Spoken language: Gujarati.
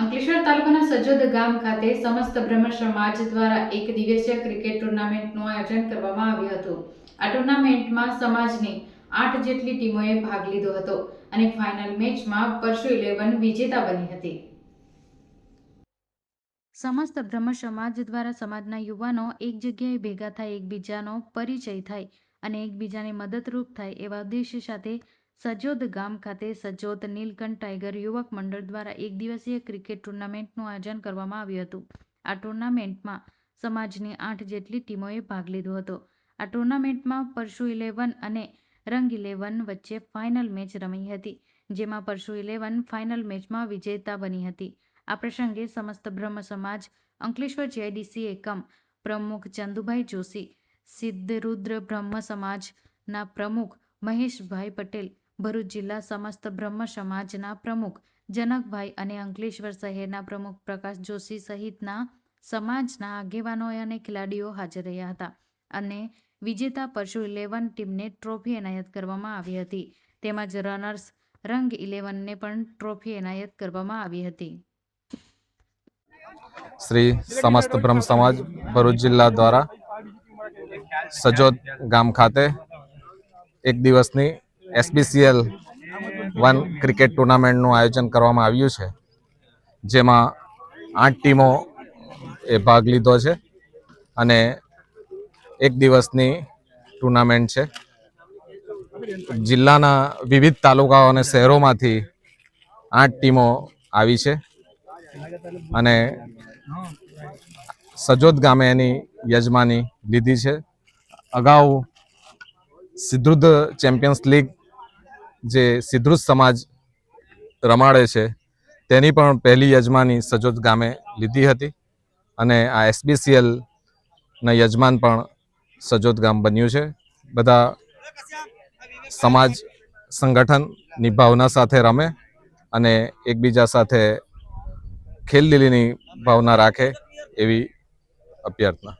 અંકલેશ્વર તાલુકાના સજોદ ગામ ખાતે સમસ્ત બ્રહ્મ સમાજ દ્વારા એક દિવસીય ક્રિકેટ ટુર્નામેન્ટનું આયોજન કરવામાં આવ્યું હતું. આ ટુર્નામેન્ટમાં સમાજની આઠ જેટલી ટીમોએ ભાગ લીધો હતો અને ફાઇનલ મેચમાં પરશુ ઇલેવન વિજેતા બની હતી. સમસ્ત બ્રહ્મ સમાજ દ્વારા સમાજના યુવાનો એક જગ્યાએ ભેગા થાય, એકબીજાનો પરિચય થાય અને એકબીજાને મદદરૂપ થાય એવા ઉદ્દેશ્ય સાથે સજોદ ગામ ખાતે સજોદ નીલકંઠ ટાઈગર યુવક મંડળ દ્વારા એક દિવસીય ક્રિકેટ ટુર્નામેન્ટનું આયોજન કરવામાં આવ્યું હતું. આ ટુર્નામેન્ટમાં સમાજની આઠ જેટલી ટીમોએ ભાગ લીધો હતો. આ ટુર્નામેન્ટમાં પરશુ ઇલેવન અને રંગ ઇલેવન વચ્ચે ફાઇનલ મેચ રમી હતી, જેમાં પરશુ ઇલેવન ફાઇનલ મેચમાં વિજેતા બની હતી. આ પ્રસંગે સમસ્ત બ્રહ્મ સમાજ, અંકલેશ્વર જેઆઈડીસી એકમ પ્રમુખ ચંદુભાઈ જોશી, સિદ્ધરુદ્ર બ્રહ્મ સમાજના પ્રમુખ મહેશભાઈ પટેલ ભરૂચ જિલ્લા સમસ્ત બ્રહ્મ સમાજના પ્રમુખ, જનકભાઈ અને અંકલેશ્વર શહેરના પ્રમુખ પ્રકાશ જોશી સહિતના સમાજના આગેવાનો અને ખેલાડીઓ હાજર રહ્યા હતા અને વિજેતા પરશુ ઇલેવન ટીમને ટ્રોફી એનાયત કરવામાં આવી હતી. તેમજ રનર્સ રંગ ઇલેવનને પણ ટ્રોફી એનાયત કરવામાં આવી હતી. શ્રી સમસ્ત બ્રહ્મ સમાજ ભરૂચ જિલ્લા દ્વારા સજોદ ગામ ખાતે એક દિવસની એસબીસીએલ વન ક્રિકેટ ટુર્નામેન્ટનું આયોજન કરવામાં આવ્યું છે, જેમાં આઠ ટીમો એ ભાગ લીધો છે અને એક દિવસની ટુર્નામેન્ટ છે. જિલ્લાના વિવિધ તાલુકાઓ અને શહેરોમાંથી આઠ ટીમો આવી છે અને સજોદ ગામે એની યજમાની લીધી છે. અગાઉ સિદ્ધુદ ચેમ્પિયન્સ લીગ જે સિદ્ધુજ સમાજ રમાડે છે, તેની પણ પહેલી યજમાની સજોદ ગામે લીધી હતી અને આ એસબીસીએલના યજમાન પણ સજોદ ગામ બન્યું છે. બધા સમાજ સંગઠનની ભાવના સાથે રમે અને એકબીજા સાથે ખેલદિલીની ભાવના રાખે એવી અભ્યર્થના.